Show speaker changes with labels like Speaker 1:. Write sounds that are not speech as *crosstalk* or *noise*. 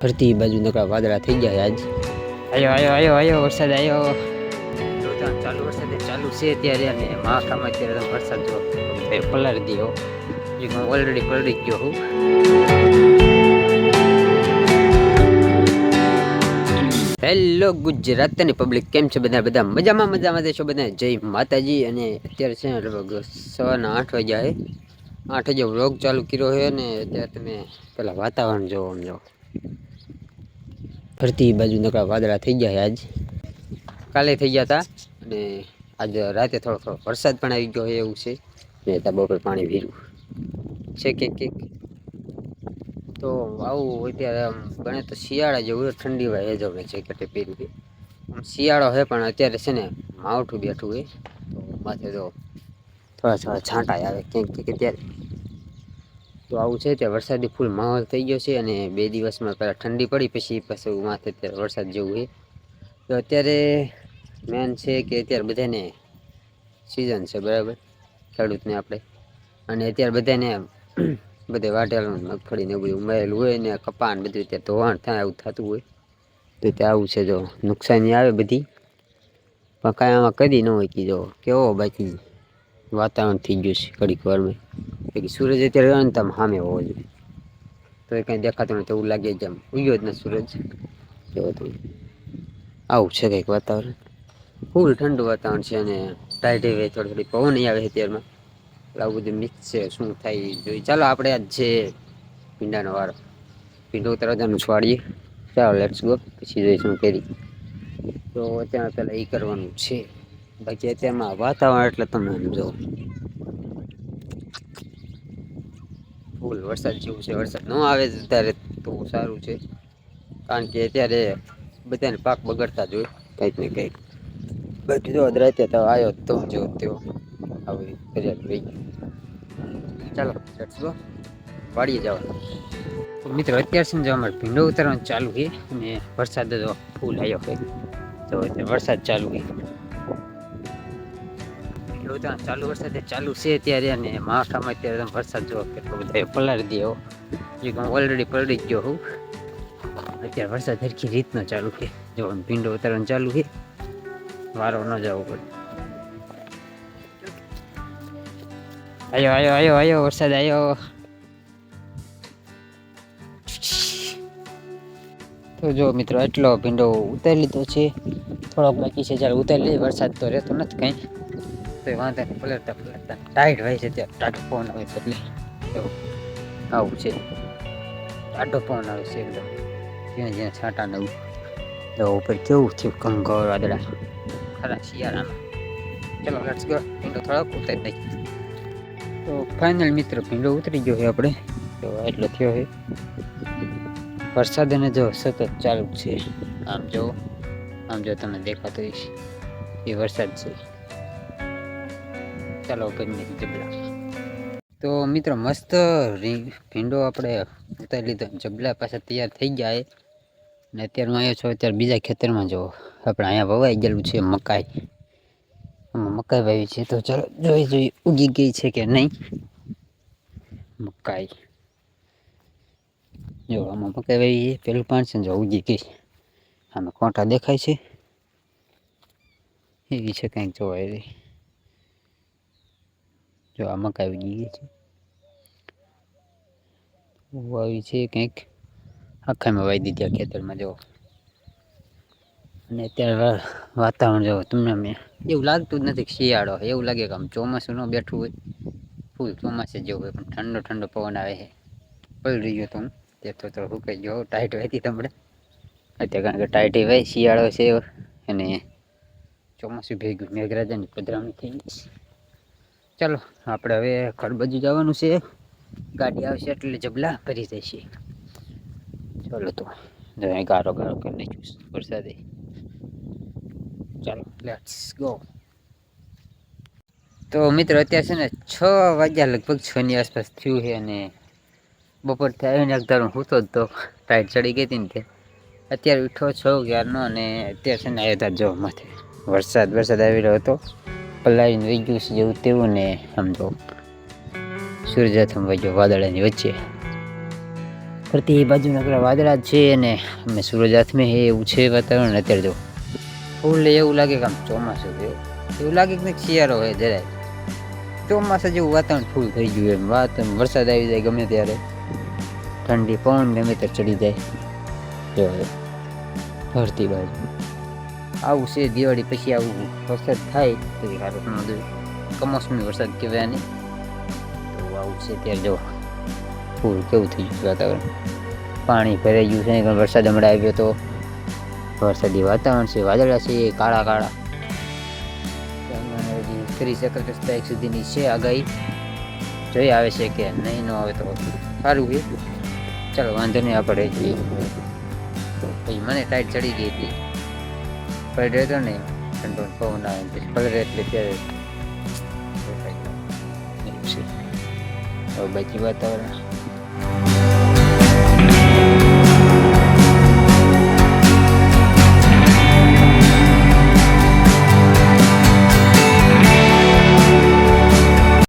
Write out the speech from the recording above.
Speaker 1: ફરતી બાજુ નકરા વાદળા થઈ ગયા આજ. આયો આયો આયો આયો, વરસાદ આયો. ચાલુ વરસાદ ચાલુ છે ત્યારે અને માખામાં અત્યારે વરસાદ જો એ પલાળી દીધો જે હું ઓલરેડી પલળી ગયો હું. હેલો ગુજરાતની પબ્લિક કેમ છે બધા? બધા મજામાં મજામાં છો બધા? જય માતાજી અને અત્યારે છે લગભગ સવારના આઠ વાગ્યા છે આઠ વાગે વ્લોગ ચાલુ કર્યો છે અને અત્યારે તમે પેલા વાતાવરણ જોવો આમ ફરતી બાજુ નકરા વાદળા થઈ ગયા આજ. કાલે થઈ ગયા હતા અને આજ રાતે થોડો થોડો વરસાદ પણ આવી ગયો હોય એવું છે. ને ત્યાં બપોર પાણી ભીરું છે કે કંઈક તો આવું હોય ત્યારે આમ ગણે તો શિયાળા જેવું હોય, ઠંડી વાય જ છે કે પહેર્યું છે. આમ શિયાળો છે પણ અત્યારે છે ને માવઠું બેઠું હોય તો માથે તો થોડા થોડા છાંટા આવે ક્યાંક ક્યાંક ત્યારે તો આવું છે ત્યાં વરસાદી ફૂલ માહોલ થઈ ગયો છે અને બે દિવસમાં પહેલાં ઠંડી પડી, પછી પાછું માથે ત્યારે વરસાદ જેવું છે. તો અત્યારે મેન છે કે અત્યારે બધાને સિઝન છે, બરાબર? ખેડૂતને આપણે. અને અત્યારે બધાને *clears throat* બધે વાટેલું ને મગફળી ને એવું બધું ઉમેરેલું હોય ને કપાન બધું ત્યાં ધોવાણ થાય એવું થતું હોય. તો ત્યાં આવું છે જો, નુકસાની આવે બધી. પણ કાંઈ આમાં કદી ન હોય કે જો, કેવો બાકી વાતાવરણ થઈ ગયું છે ઘડીક વારમાં. સૂરજ અત્યારે આવે ને તમે સામે હોવો જોઈએ. તો એ કાંઈ દેખાતું નથી, એવું લાગે જેમ ઉગ્યો જ ને સૂરજ. જો તમે આવું છે કંઈક વાતાવરણ. ફૂલ ઠંડુ વાતાવરણ છે અને ટાઈટ એવી થોડી થોડી પવન આવે અત્યારમાં. એટલે આવું બધું મિક્સ છે, શું થાય જોઈએ. ચાલો આપણે આજ છે ભીંડાનો વારો. ભીંડો તરતનું છવાડીએ ચાલો લેટ્સ ગો પછી જોઈ શું કરી તો અત્યારે પહેલાં એ કરવાનું છે. બાકી અત્યારમાં વાતાવરણ એટલે તમે સમજો. ફૂલ વરસાદ જેવું છે? વરસાદ ન આવે ત્યારે તો સારું છે. કારણ કે અત્યારે બધાને પાક બગડતા જ હોય, કંઈક ને કંઈક. બાકી જો રાતે તો આવ્યો તો, જો તેઓ. આવી ફરિયાદ રહી ચાલો લેટ્સ વાળીએ જવાનું. મિત્રો, અત્યાર સુધી અમારે ભીંડો ઉતારવાનું ચાલુ છે અને વરસાદ તો ફૂલ આવ્યો છે. તો વરસાદ ચાલુ છે. ઉતારવાનું ચાલુ વરસાદ ચાલુ છે ત્યારે અને મહાખામાં અત્યારે તમે વરસાદ જો કેટલો બધા પલાળી દે જે હું ઓલરેડી પલળી ગયો હું અત્યારે વરસાદ સરખી રીતનો ચાલુ છે. જો ભીંડો ઉતારવાનું ચાલુ છે. વારો ન જવો પડે. આયો આયો આયો આયો, વરસાદ આયો. તો જો મિત્રો એટલો ભીંડો ઉતારી લીધો છે. થોડોક બાકી છે, જ્યારે ઉતારી લઈએ વરસાદ તો રહેતો નથી કાંઈ. તો વાંધો નહીં પલટતા પલટતા ટાઈટ હોય છે ત્યાં. ટાટો પવન આવે છે એટલે એવું. આવું છે. ટાટો પવન આવે છે એકદમ જ્યાં જ્યાં છાંટા નવું તો ઉપર કેવું થયું કંગોર વાદળા? ખરા શિયાળામાં. ચલો લેટ્સ ગો ભીંડો થોડોક ઉતારી નાખીએ તો ફાઇનલ મિત્ર ભીંડો ઉતરી ગયો છે આપણે. તો એટલો થયો છે. વરસાદ અને જો સતત ચાલુ છે. આમ જો આમ જો તમને દેખાતો હશે. એ વરસાદ છે. ચાલો કરીને જબલા. તો મિત્રો, મસ્ત ભીંડો આપણે ઉતારી લીધો. જબલા પાછા તૈયાર થઈ ગયા એ. ને અત્યારે હું આવ્યો છું, અત્યારે બીજા ખેતરમાં જો. આપણે અહીંયા વવાઈ ગયેલું છે મકાઈ. મકાઈ વાવી છે. તો ચાલો જોઈ જોઈ ઉગી ગઈ છે કે નહીં. મકાઈ. જો, આમાં મકાઈ વાવી છે. પેલું પાન છે જો ઉગી ગઈ. આમાં કોટા દેખાય છે. એવી છે કંઈક જોવાય રહી જો આ મકાઈ ઉગી ગઈ છે. વાવી છે કંઈક. આખામાં વાવી દીધી આ ખેતરમાં જો અને અત્યારે વાતાવરણ જો તમને મેં એવું લાગતું જ નથી શિયાળો એવું લાગે કે આમ ચોમાસું ન બેઠું હોય. ફૂલ ચોમાસે જેવું હોય, પણ ઠંડો ઠંડો પવન આવે છે. પલળી ગયો તો હું, તે તો તો કહી ગયો ટાઈટ વહેતી તમને અત્યારે કારણ કે ટાઈટ હોય શિયાળો છે અને ચોમાસું ભેગું મેઘરાજાની પધરામણી થઈ ગઈ ચાલો, આપણે હવે ઘર જવાનું છે. ગાડી આવશે એટલે જબલા ભરી જશે ચાલો તો ગારો ગારો કરી નાખ્યું વરસાદે. ચાલો લેટ્સ ગો તો મિત્રો, અત્યારે છે ને છ વાગ્યા, લગભગ છ ની આસપાસ થયું છે અને બપોર આવીને એક ધારું હું તો તો ટાઈટ ચડી ગઈ હતી ને તે અત્યારે ઉઠો છ ગ્યારનો અને અત્યારે છે ને આવ્યા હતા જો માથે વરસાદ વરસાદ આવી રહ્યો હતો. પલાળીને વહી ગયું છે જેવું તેવું ને આમ તો સૂર્યાસ્તમ વહી ગયો વાદળાની વચ્ચે. ફરતી એ બાજુ નકરા વાદળા છે અને અમે સૂરજ હાથમે હે એવું છે વાતાવરણ અત્યારે જો. ફૂલ એવું લાગે કે આમ ચોમાસું છે. એવું લાગે કે શિયાળો હોય જરાય. ચોમાસા જેવું વાતાવરણ ફૂલ થઈ ગયું એમ. વાત વરસાદ આવી જાય ગમે ત્યારે. ઠંડી પવન ગમે ત્યારે ચડી જાય. જો ભરતી બાજુ. આવું છે દિવાળી પછી આવું વરસાદ થાય તો એ સારું બધું કમોસમી વરસાદ કહેવાય નહીં તો આવું છે ત્યારે જો. ફૂલ કેવું થઈ ગયું વાતાવરણ. પાણી ભરાઈ ગયું છે પણ વરસાદ હમણાં આવ્યો તો. વરસાદી વાતાવરણ છે વાદળા છે કાળા કાળા. ત્રીસ એકત્રીસ તારીખ સુધીની છે આગાહી. જોઈ આવે છે કે નહીં ન આવે તો સારું કે ચાલો વાંધો નહીં આપણે જોઈએ. પછી મને ટાઈટ ચડી ગઈ હતી. પડ તો નહીં ઠંડો પવન આવે પછી પલરે એટલે ત્યારે બાકી વાતાવરણ